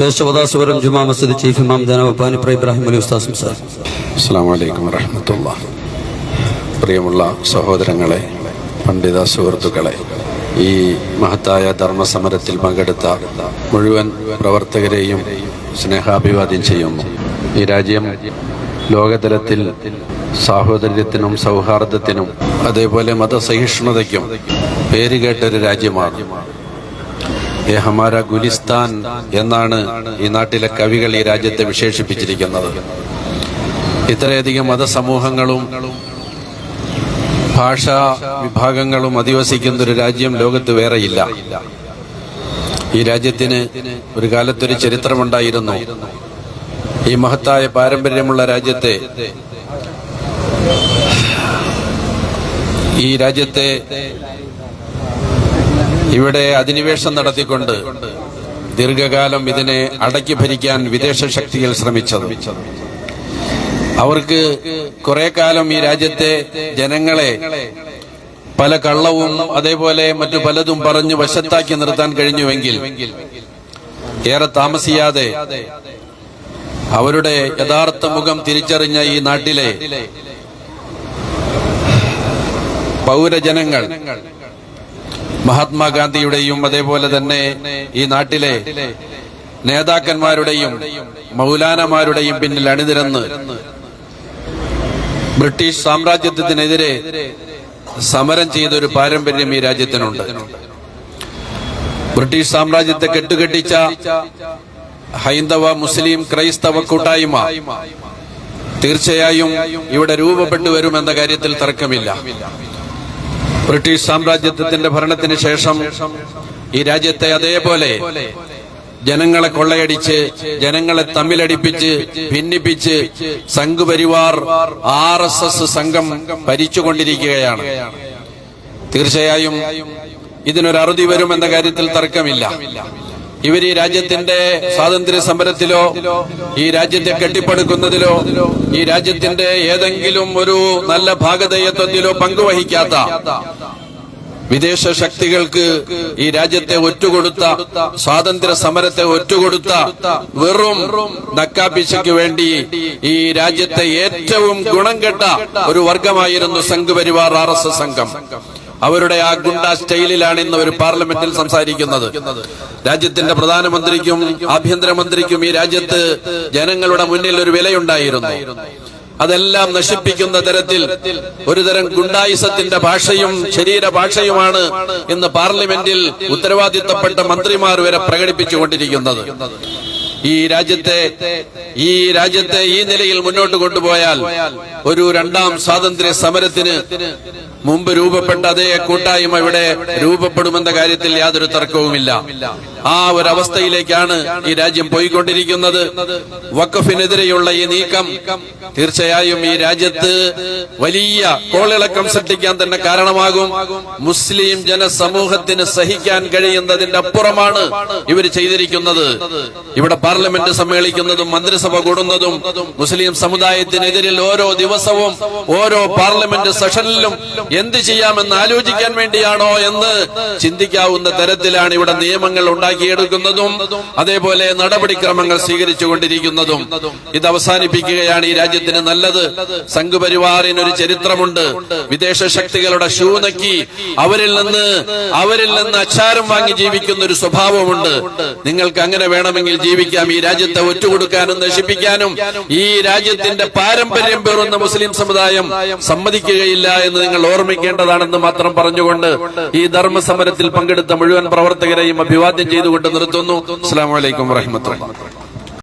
കേശവദാസുപുരം Juma Masjid chief ഇമാം ജനാബ് പാനിപ്ര ഇബ്രാഹിം അലി ഉസ്താദ് സംസാർ അസ്സാം പ്രിയമുള്ള സഹോദരങ്ങളെ പണ്ഡിത സുഹൃത്തുക്കളെ ഈ മഹത്തായ ധർമ്മസമരത്തിൽ പങ്കെടുത്ത മുഴുവൻ പ്രവർത്തകരെയും സ്നേഹാഭിവാദ്യം ചെയ്യുന്നു. ഈ രാജ്യം ലോകതലത്തിൽ സാഹോദര്യത്തിനും സൗഹാർദ്ദത്തിനും അതേപോലെ മതസഹിഷ്ണുതയ്ക്കും പേരുകേട്ടൊരു രാജ്യമാണ്. ഹമാര ഗുലിസ്ഥാൻ എന്നാണ് ഈ നാട്ടിലെ കവികൾ ഈ രാജ്യത്തെ വിശേഷിപ്പിച്ചിരിക്കുന്നത്. ഇത്രയധികം മതസമൂഹങ്ങളും ഭാഷാ വിഭാഗങ്ങളും അധിവസിക്കുന്ന ഒരു രാജ്യം ലോകത്ത് വേറെയില്ല. ഈ രാജ്യത്തിന് ഒരു കാലത്തൊരു ചരിത്രമുണ്ടായിരുന്നു. ഈ മഹത്തായ പാരമ്പര്യമുള്ള രാജ്യത്തെ ഈ രാജ്യത്തെ ഇവിടെ അധിനിവേശം നടത്തിക്കൊണ്ട് ദീർഘകാലം ഇതിനെ അടക്കി ഭരിക്കാൻ വിദേശ ശക്തികൾ ശ്രമിച്ചത്. അവർക്ക് കുറെ കാലം ഈ രാജ്യത്തെ ജനങ്ങളെ പല കള്ളവും അതേപോലെ മറ്റു പലതും പറഞ്ഞു വശത്താക്കി നിർത്താൻ കഴിഞ്ഞുവെങ്കിൽ ഏറെ താമസിയാതെ അവരുടെ യഥാർത്ഥ മുഖം തിരിച്ചറിഞ്ഞ ഈ നാട്ടിലെ പൗരജനങ്ങൾ മഹാത്മാഗാന്ധിയുടെയും അതേപോലെ തന്നെ ഈ നാട്ടിലെ നേതാക്കന്മാരുടെയും മൗലാനമാരുടെയും പിന്നിൽ അണിനിരന്ന് ബ്രിട്ടീഷ് സാമ്രാജ്യത്വത്തിനെതിരെ സമരം ചെയ്ത ഒരു പാരമ്പര്യം ഈ രാജ്യത്തിനുണ്ട്. ബ്രിട്ടീഷ് സാമ്രാജ്യത്തെ കെട്ടുകെട്ടിച്ച ഹൈന്ദവ മുസ്ലിം ക്രൈസ്തവ കൂട്ടായ്മ തീർച്ചയായും ഇവിടെ രൂപപ്പെട്ടു വരുമെന്ന കാര്യത്തിൽ തർക്കമില്ല. ബ്രിട്ടീഷ് സാമ്രാജ്യത്വത്തിന്റെ ഭരണത്തിന് ശേഷം ഈ രാജ്യത്തെ അതേപോലെ ജനങ്ങളെ കൊള്ളയടിച്ച് ജനങ്ങളെ തമ്മിലടിപ്പിച്ച് ഭിന്നിപ്പിച്ച് സംഘപരിവാർ ആർ എസ് എസ് സംഘം ഭരിച്ചുകൊണ്ടിരിക്കുകയാണ്. തീർച്ചയായും ഇതിനൊരു അറുതി വരുമെന്ന കാര്യത്തിൽ തർക്കമില്ല. ഇവർ ഈ രാജ്യത്തിന്റെ സ്വാതന്ത്ര്യ സമരത്തിലോ ഈ രാജ്യത്തെ കെട്ടിപ്പടുക്കുന്നതിലോ ഈ രാജ്യത്തിന്റെ ഏതെങ്കിലും ഒരു നല്ല ഭാഗതയത്വത്തിലോ പങ്കുവഹിക്കാത്ത വിദേശ ശക്തികൾക്ക് ഈ രാജ്യത്തെ ഒറ്റുകൊടുത്ത സ്വാതന്ത്ര്യ സമരത്തെ ഒറ്റുകൊടുത്ത വെറും നക്കാപ്പിശയ്ക്ക് വേണ്ടി ഈ രാജ്യത്തെ ഏറ്റവും ഗുണം കെട്ട ഒരു വർഗമായിരുന്നു സംഘപരിവാർ ആർ എസ് എസ് സംഘം. അവരുടെ ആ ഗുണ്ട സ്റ്റൈലിലാണ് ഇന്ന് ഒരു പാർലമെന്റിൽ സംസാരിക്കുന്നത്. രാജ്യത്തിന്റെ പ്രധാനമന്ത്രിക്കും ആഭ്യന്തരമന്ത്രിക്കും ഈ രാജ്യത്ത് ജനങ്ങളുടെ മുന്നിൽ ഒരു വിലയുണ്ടായിരുന്നു. അതെല്ലാം നശിപ്പിക്കുന്ന തരത്തിൽ ഒരുതരം ഗുണ്ടായുസത്തിന്റെ ഭാഷയും ശരീര ഭാഷയുമാണ് ഇന്ന് പാർലമെന്റിൽ ഉത്തരവാദിത്തപ്പെട്ട മന്ത്രിമാർ വരെ പ്രകടിപ്പിച്ചുകൊണ്ടിരിക്കുന്നത്. ഈ രാജ്യത്തെ ഈ രാജ്യത്തെ ഈ നിലയിൽ മുന്നോട്ട് കൊണ്ടുപോയാൽ ഒരു രണ്ടാം സ്വാതന്ത്ര്യ സമരത്തിന് മുമ്പ് രൂപപ്പെട്ട അതേ കൂട്ടായ്മ ഇവിടെ രൂപപ്പെടുമെന്ന കാര്യത്തിൽ യാതൊരു തർക്കവുമില്ല. ആ ഒരു അവസ്ഥയിലേക്കാണ് ഈ രാജ്യം പോയിക്കൊണ്ടിരിക്കുന്നത്. വഖഫിനെതിരെയുള്ള ഈ നീക്കം തീർച്ചയായും ഈ രാജ്യത്ത് വലിയ കോളിളക്കം സൃഷ്ടിക്കാൻ തന്നെ കാരണമാകും. മുസ്ലിം ജനസമൂഹത്തിന് സഹിക്കാൻ കഴിയുന്നതിന്റെ അപ്പുറമാണ് ഇവർ ചെയ്തിരിക്കുന്നത്. ഇവിടെ പാർലമെന്റ് സമ്മേളിക്കുന്നതും മന്ത്രിസഭ കൂടുന്നതും മുസ്ലിം സമുദായത്തിനെതിരിൽ ഓരോ ദിവസവും ഓരോ പാർലമെന്റ് സെഷനിലും എന്ത് ചെയ്യാമെന്ന് ആലോചിക്കാൻ വേണ്ടിയാണോ എന്ന് ചിന്തിക്കാവുന്ന തരത്തിലാണ് ഇവിടെ നിയമങ്ങൾ ഉണ്ടാക്കിയെടുക്കുന്നതും അതേപോലെ നടപടിക്രമങ്ങൾ സ്വീകരിച്ചു കൊണ്ടിരിക്കുന്നതും ഇത് അവസാനിപ്പിക്കുകയാണ് ഈ രാജ്യത്തിന് നല്ലത്. സംഘപരിവാറിന് ഒരു ചരിത്രമുണ്ട്. വിദേശ ശക്തികളുടെ ഷൂ നക്കി അവരിൽ നിന്ന് അവരിൽ നിന്ന് അച്ചാരം വാങ്ങി ജീവിക്കുന്ന ഒരു സ്വഭാവമുണ്ട്. നിങ്ങൾക്ക് അങ്ങനെ വേണമെങ്കിൽ ജീവിക്കാം. ഈ രാജ്യത്തെ ഒറ്റുകൊടുക്കാനും നശിപ്പിക്കാനും ഈ രാജ്യത്തിന്റെ പാരമ്പര്യം പേറുന്ന മുസ്ലിം സമുദായം സമ്മതിക്കുകയില്ല എന്ന് നിങ്ങൾ ഓർമ്മിക്കേണ്ടതാണെന്ന് മാത്രം പറഞ്ഞുകൊണ്ട് ഈ ധർമ്മ സമരത്തിൽ പങ്കെടുത്ത മുഴുവൻ പ്രവർത്തകരെയും അഭിവാദ്യം ചെയ്തുകൊണ്ട് നിർത്തുന്നു. അസ്സാം വലൈക്കും വറഹമത്തുള്ള